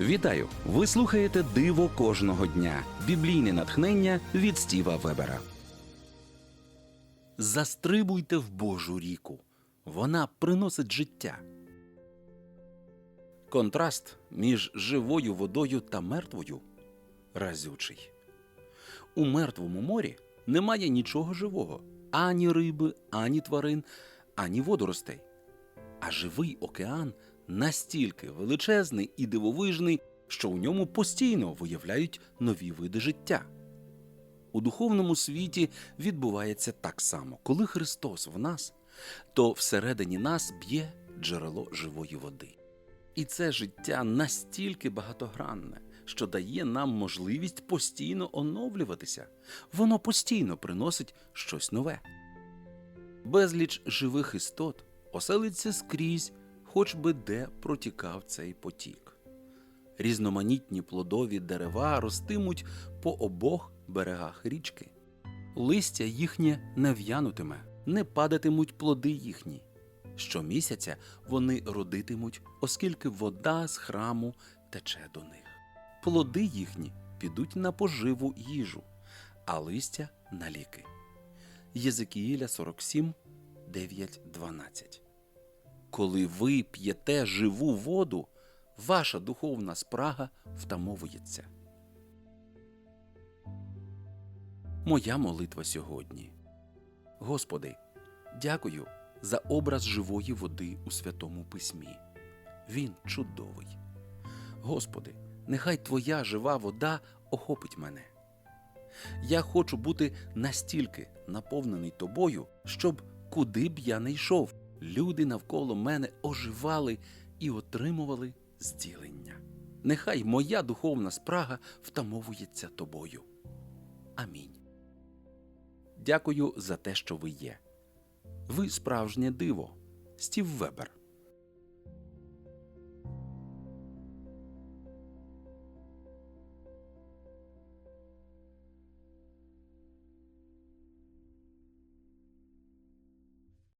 Вітаю! Ви слухаєте Диво кожного дня. Біблійне натхнення від Стіва Вебера. Застрибуйте в Божу ріку. Вона приносить життя. Контраст між живою водою та мертвою разючий. У мертвому морі немає нічого живого ані риби, ані тварин, ані водоростей. А живий океан настільки величезний і дивовижний, що у ньому постійно виявляють нові види життя. У духовному світі відбувається так само, коли Христос в нас, то всередині нас б'є джерело живої води. І це життя настільки багатогранне, що дає нам можливість постійно оновлюватися. Воно постійно приносить щось нове. Безліч живих істот оселиться скрізь, хоч би де протікав цей потік. Різноманітні плодові дерева ростимуть по обох берегах річки. Листя їхнє не в'янутиме, не падатимуть плоди їхні. Щомісяця вони родитимуть, оскільки вода з храму тече до них. Плоди їхні підуть на поживу їжу, а листя на ліки. Єзекіїля 47, 9, 12. Коли ви п'єте живу воду, ваша духовна спрага втамовується. Моя молитва сьогодні. Господи, дякую за образ живої води у Святому Письмі. Він чудовий. Господи, нехай Твоя жива вода охопить мене. Я хочу бути настільки наповнений тобою, щоб куди б я не йшов, люди навколо мене оживали і отримували зділення. Нехай моя духовна спрага втамовується тобою. Амінь. Дякую за те, що ви є. Ви справжнє диво. Стів Вебер.